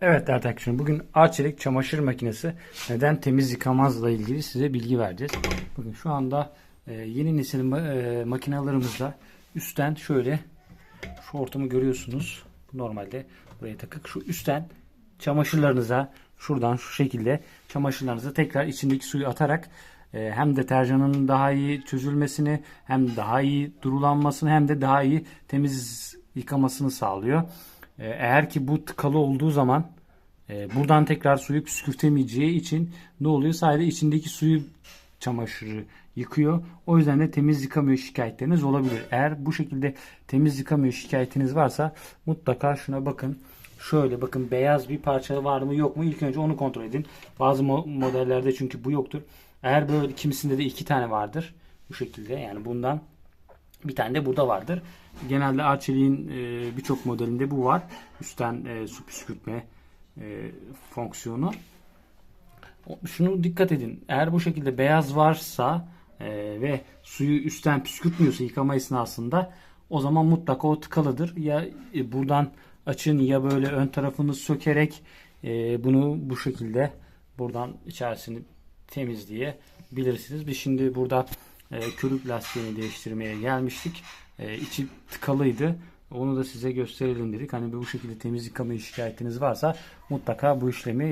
Evet değerli bugün Arçelik çamaşır makinesi neden temiz yıkamazla ilgili size bilgi vereceğiz. Bakın şu anda e, yeni nesil e, makinalarımızda üstten şöyle şu ortamı görüyorsunuz. Normalde buraya takık şu üstten çamaşırlarınıza şuradan şu şekilde çamaşırlarınıza tekrar içindeki suyu atarak e, hem deterjanın daha iyi çözülmesini hem daha iyi durulanmasını hem de daha iyi temiz yıkamasını sağlıyor. E, Eğer ki bu tıkalı olduğu zaman e, buradan tekrar suyu püskürtemeyeceği için ne oluyor? Sadece içindeki suyu çamaşırı yıkıyor. O yüzden de temiz yıkamıyor şikayetleriniz olabilir. Eğer bu şekilde temiz yıkamıyor şikayetiniz varsa mutlaka şuna bakın. Şöyle bakın beyaz bir parça var mı yok mu ilk önce onu kontrol edin. Bazı mo- modellerde çünkü bu yoktur. Eğer böyle kimisinde de iki tane vardır. Bu şekilde yani bundan bir tane de burada vardır. Genelde Arçelik'in e, birçok modelinde bu var. Üstten e, su püskürtme e, fonksiyonu. Şunu dikkat edin. Eğer bu şekilde beyaz varsa e, ve suyu üstten püskürtmüyorsa yıkama esnasında o zaman mutlaka o tıkalıdır. Ya e, buradan açın ya böyle ön tarafını sökerek e, bunu bu şekilde buradan içerisini temizleyebilirsiniz. Biz şimdi burada e, körük lastiğini değiştirmeye gelmiştik. E, içi tıkalıydı. Onu da size gösterelim dedik. Hani bu şekilde temiz yıkama şikayetiniz varsa mutlaka bu işlemi